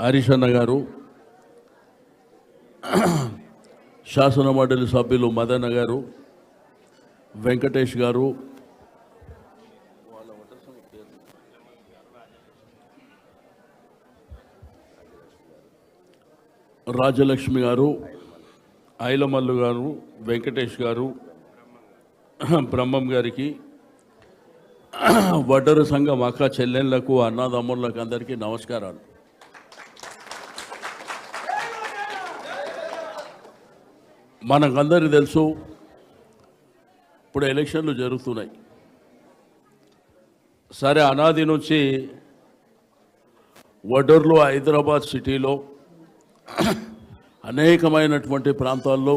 హరీష్ అన్న గారు శాసన మండలి సభ్యులు మదన్న గారు వెంకటేష్ గారు రాజలక్ష్మి గారు ఐలమల్లు గారు వెంకటేష్ గారు బ్రహ్మం గారికి వడ్డరు సంఘం అక్క చెల్లెళ్ళకు అన్నదమ్ముళ్ళకు అందరికీ నమస్కారాలు. మనకందరికి తెలుసు ఇప్పుడు ఎలక్షన్లు జరుగుతున్నాయి. సరే అనాది నుంచి వడూర్లో హైదరాబాద్ సిటీలో అనేకమైనటువంటి ప్రాంతాల్లో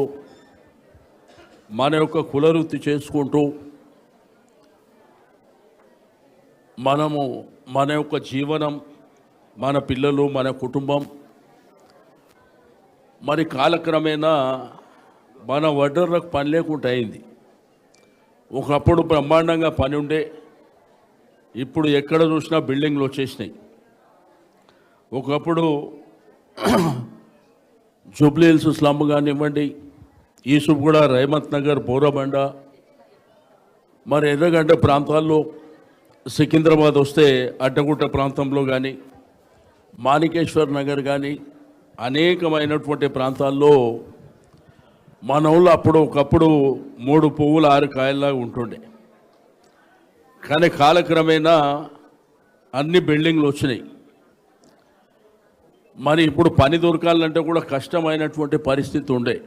మన యొక్క కులవృత్తి చేసుకుంటూ మనము మన యొక్క జీవనం మన పిల్లలు మన కుటుంబం మరి కాలక్రమేణా మన వడ్డర్లకు పని లేకుండా అయింది. ఒకప్పుడు బ్రహ్మాండంగా పని ఉండే ఇప్పుడు ఎక్కడ చూసినా బిల్డింగ్లు వచ్చేసినాయి. ఒకప్పుడు జూబ్లీహిల్స్ స్లమ్ కానివ్వండి కూడా రైమత్ నగర్ బోరబండ. మరి ఎర్రగడ్డ ప్రాంతాల్లో సికింద్రాబాద్ వస్తే అడ్డగుట్ట ప్రాంతంలో కానీ మాణికేశ్వర్ నగర్ కానీ అనేకమైనటువంటి ప్రాంతాల్లో మన ఊళ్ళో అప్పుడు ఒకప్పుడు మూడు పువ్వులు ఆరు కాయల్లాగా ఉంటుండే. కానీ కాలక్రమేణా అన్ని బిల్డింగ్లు వచ్చినాయి. మరి ఇప్పుడు పని దొరకాలంటే కూడా కష్టమైనటువంటి పరిస్థితి ఉండే.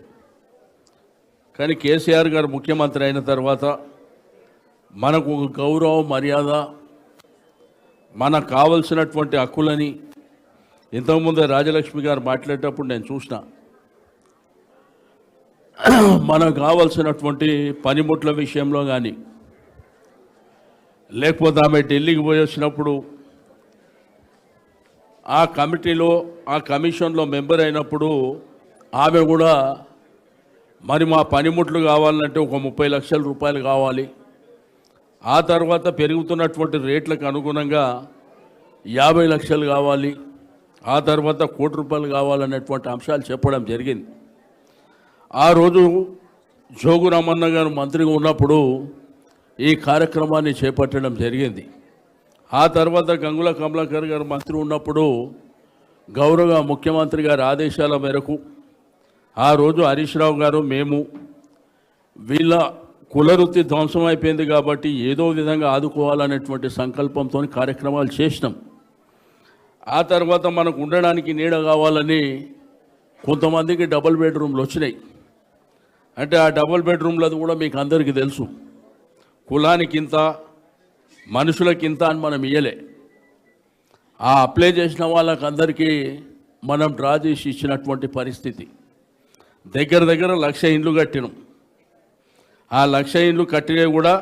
కానీ కేసీఆర్ గారు ముఖ్యమంత్రి అయిన తర్వాత మనకు ఒక గౌరవం మర్యాద మనకు కావలసినటువంటి హక్కులని ఇంతకుముందే రాజలక్ష్మి గారు మాట్లాడేటప్పుడు నేను చూసిన. మనకు కావలసినటువంటి పనిముట్ల విషయంలో కానీ లేకపోతే ఆమె ఢిల్లీకి పోయి వచ్చినప్పుడు ఆ కమిటీలో ఆ కమిషన్లో మెంబర్ అయినప్పుడు ఆమె కూడా మరి మా పనిముట్లు కావాలంటే ఒక ముప్పై లక్షల రూపాయలు కావాలి. ఆ తర్వాత పెరుగుతున్నటువంటి రేట్లకు అనుగుణంగా యాభై లక్షలు కావాలి. ఆ తర్వాత కోటి రూపాయలు కావాలనేటువంటి అంశాలు చెప్పడం జరిగింది. ఆ రోజు జోగు రామన్న గారు మంత్రిగా ఉన్నప్పుడు ఈ కార్యక్రమాన్ని చేపట్టడం జరిగింది. ఆ తర్వాత గంగుల కమలాకర్ గారు మంత్రి ఉన్నప్పుడు గౌరవ ముఖ్యమంత్రి గారి ఆదేశాల మేరకు ఆ రోజు హరీష్ రావు గారు మేము వీళ్ళ కులవృత్తి ధ్వంసం అయిపోయింది కాబట్టి ఏదో విధంగా ఆదుకోవాలనేటువంటి సంకల్పంతో కార్యక్రమాలు చేసినాం. ఆ తర్వాత మనకు ఉండడానికి నీడ కావాలని కొంతమందికి డబుల్ బెడ్రూమ్లు వచ్చినాయి. అంటే ఆ డబుల్ బెడ్రూమ్లది కూడా మీకు అందరికీ తెలుసు. కులానికింత మనుషులకింత మనుషులకి ఇంత అని మనం ఇయ్యలే. ఆ అప్లై చేసిన వాళ్ళకి అందరికీ మనం డ్రా చేసి ఇచ్చినటువంటి పరిస్థితి. దగ్గర దగ్గర లక్ష ఇండ్లు కట్టినాం. ఆ లక్ష ఇండ్లు కట్టినవి కూడా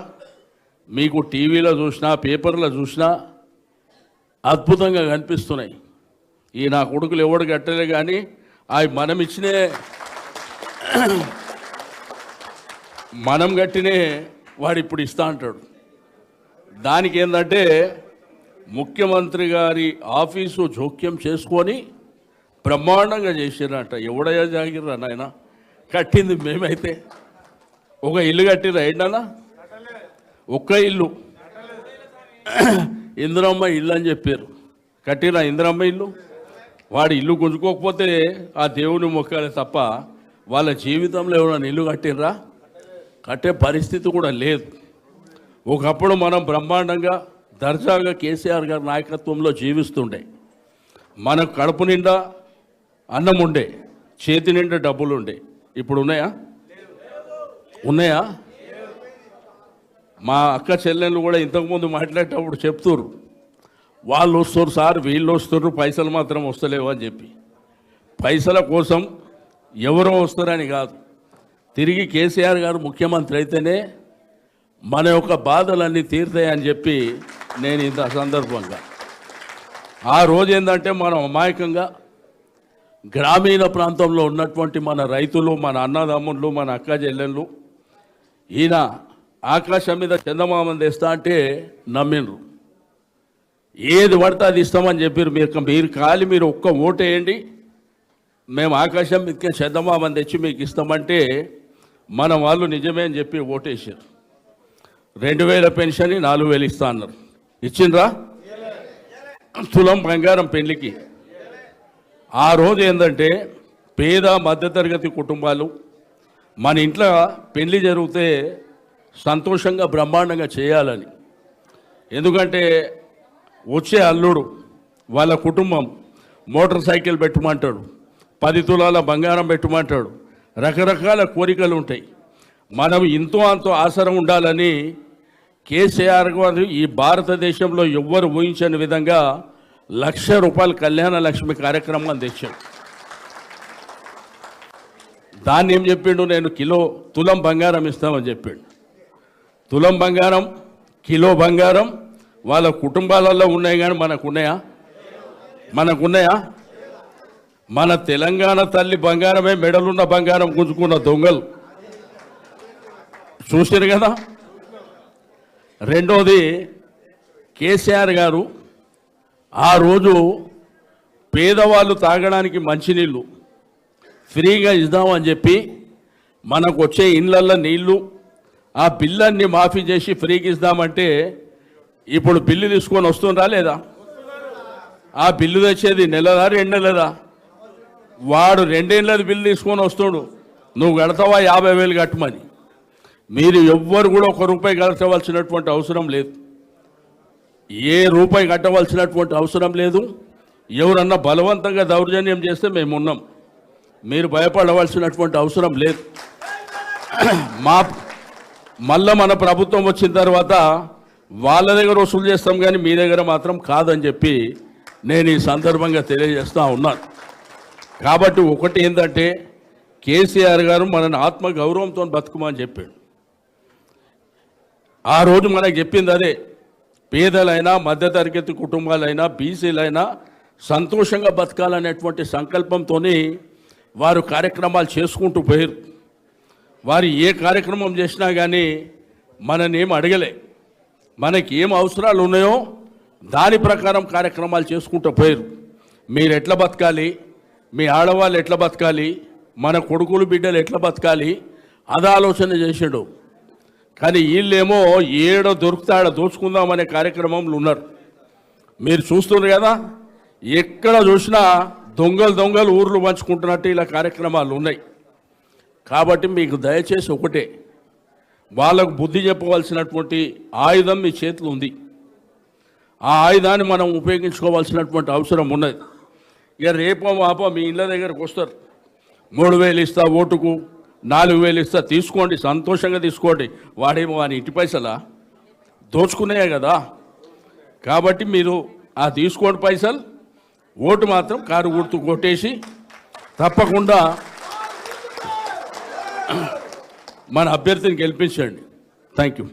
మీకు టీవీలో చూసినా పేపర్లో చూసినా అద్భుతంగా కనిపిస్తున్నాయి. ఈ నా కొడుకులు ఎవడు కట్టలే కానీ అవి మనం ఇచ్చినే మనం కట్టినే వాడు ఇప్పుడు ఇస్తా అంటాడు. దానికి ఏంటంటే ముఖ్యమంత్రి గారి ఆఫీసు జోక్యం చేసుకొని బ్రహ్మాండంగా చేసిరట ఎవడయ్యా జాగిర్రా నాయన? కట్టింది మేమైతే. ఒక ఇల్లు కట్టిరా ఏంటన్నా? ఒక్క ఇల్లు. ఇందిరమ్మ ఇల్లు అని చెప్పారు. కట్టిరా ఇందిరమ్మ ఇల్లు? వాడు ఇల్లు గుంజుకోకపోతే ఆ దేవుని మొక్కాలి తప్ప వాళ్ళ జీవితంలో ఎవరైనా ఇల్లు కట్టిర్రా? కట్టే పరిస్థితి కూడా లేదు. ఒకప్పుడు మనం బ్రహ్మాండంగా దర్జాగా కేసీఆర్ గారి నాయకత్వంలో జీవిస్తుండే. మన కడుపు నిండా అన్నం ఉండే చేతి నిండా డబ్బులు ఉండే. ఇప్పుడు ఉన్నాయా? ఉన్నాయా? మా అక్క చెల్లెళ్ళు కూడా ఇంతకుముందు మాట్లాడేటప్పుడు చెప్తున్నారు వాళ్ళు వస్తారు సార్ వీళ్ళు వస్తున్నారు పైసలు మాత్రం వస్తలేవు అని చెప్పి. పైసల కోసం ఎవరో వస్తారని కాదు. తిరిగి కేసీఆర్ గారు ముఖ్యమంత్రి అయితేనే మన యొక్క బాధలన్నీ తీరుతాయని చెప్పి నేను ఇంత సందర్భంగా. ఆ రోజు ఏంటంటే మనం అమాయకంగా గ్రామీణ ప్రాంతంలో ఉన్నటువంటి మన రైతులు మన అన్నదమ్ముళ్ళు మన అక్క చెల్లెళ్ళు ఈయన ఆకాశం మీద చందమామని తెస్తా అంటే నమ్మిండ్రు. ఏది పడితే అది ఇస్తామని చెప్పారు మీరు మీరు కాలి మీరు ఒక్క ఓటేయండి వేయండి. మేము ఆకాశం మీదకే శతమామని తెచ్చి మీకు ఇస్తామంటే మన వాళ్ళు నిజమే అని చెప్పి ఓటేసారు. రెండు వేల పెన్షన్ నాలుగు వేలు ఇస్తా అన్నారు. ఇచ్చిండ్రా? తులం బంగారం పెళ్ళికి ఆ రోజు ఏంటంటే పేద మధ్యతరగతి కుటుంబాలు మన ఇంట్లో పెళ్ళి జరిగితే సంతోషంగా బ్రహ్మాండంగా చేయాలని. ఎందుకంటే వచ్చే అల్లుడు వాళ్ళ కుటుంబం మోటార్ సైకిల్ పెట్టమంటాడు పది తులాల బంగారం పెట్టమంటాడు రకరకాల కోరికలు ఉంటాయి మనం ఇంతో అంతో ఆసరం ఉండాలని కేసీఆర్ గారు ఈ భారతదేశంలో ఎవ్వరు ఊహించని విధంగా లక్ష రూపాయల కళ్యాణ లక్ష్మి కార్యక్రమం తెచ్చాడు దాన్ని ఏం చెప్పిండు? నేను కిలో తులం బంగారం ఇస్తామని చెప్పిండు. తులం బంగారం కిలో బంగారం వాళ్ళ కుటుంబాలలో ఉన్నాయి కానీ మనకు ఉన్నాయా మనకు ఉన్నాయా మన తెలంగాణ తల్లి బంగారమే మెడలున్న బంగారం గుంజుకున్న దొంగలు. చూసారు కదా? రెండోది కేసీఆర్ గారు ఆ రోజు పేదవాళ్ళు తాగడానికి మంచినీళ్ళు ఫ్రీగా ఇద్దామని చెప్పి మనకు వచ్చే ఇండ్లల్లో నీళ్ళు ఆ బిల్లన్ని మాఫీ చేసి ఫ్రీగా ఇద్దామంటే ఇప్పుడు బిల్లు తీసుకొని వస్తుండ్రా లేదా? ఆ బిల్లు తెచ్చేది నెలదా రెండు నెలదా వాడు రెండేళ్ళది బిల్లు తీసుకొని వస్తాడు నువ్వు కడతావా యాభై వేలు కట్టమని మీరు ఎవ్వరు కూడా ఒక రూపాయి కట్టవలసినటువంటి అవసరం లేదు. ఏ రూపాయి కట్టవలసినటువంటి అవసరం లేదు. ఎవరన్నా బలవంతంగా దౌర్జన్యం చేస్తే మేము ఉన్నాం. మీరు భయపడవలసినటువంటి అవసరం లేదు. మా మళ్ళా మన ప్రభుత్వం వచ్చిన తర్వాత వాళ్ళ దగ్గర వసూలు చేస్తాం కానీ మీ దగ్గర మాత్రం కాదని చెప్పి నేను ఈ సందర్భంగా తెలియజేస్తూ ఉన్నాను. కాబట్టి ఒకటి ఏంటంటే కేసీఆర్ గారు మనని ఆత్మ గౌరవంతో బతుకుమని చెప్పాడు. ఆ రోజు మనకు చెప్పింది అదే పేదలైనా మధ్యతరగతి కుటుంబాలైనా బీసీలైనా సంతోషంగా బతకాలనేటువంటి సంకల్పంతోనే వారు కార్యక్రమాలు చేసుకుంటూ పోయారు. వారు ఏ కార్యక్రమం చేసినా కానీ మనని ఏం అడగలే. మనకి ఏం అవసరాలు ఉన్నాయో దాని ప్రకారం కార్యక్రమాలు చేసుకుంటూ పోయారు. మీరు ఎట్లా బతకాలి? మీ ఆడవాళ్ళు ఎట్లా బతకాలి? మన కొడుకులు బిడ్డలు ఎట్లా బతకాలి? అదాలోచన చేశాడు. చేసాడు కానీ వీళ్ళేమో ఏడో దొరుకుతాడో దోచుకుందామనే కార్యక్రమంలో ఉన్నారు. మీరు చూస్తున్నారు కదా ఎక్కడ చూసినా దొంగలు దొంగలు ఊర్లు పంచుకుంటున్నట్టు ఇలా కార్యక్రమాలు ఉన్నాయి. కాబట్టి మీకు దయచేసి ఒకటే వాళ్ళకు బుద్ధి చెప్పవలసినటువంటి ఆయుధం మీ చేతిలో ఉంది. ఆ ఆయుధాన్ని మనం ఉపయోగించుకోవాల్సినటువంటి అవసరం ఉన్నది. ఇక రేపో మాపో మీ ఇళ్ళ దగ్గరకు వస్తారు. మూడు వేలు ఇస్తా ఓటుకు నాలుగు వేలు ఇస్తా తీసుకోండి సంతోషంగా తీసుకోండి. వాడేమో వాని ఇంటి పైసలా? దోచుకునే కదా. కాబట్టి మీరు ఆ తీసుకోండి పైసలు ఓటు మాత్రం కారు గుర్తు కొట్టేసి తప్పకుండా మన అభ్యర్థిని గెలిపించండి. Thank you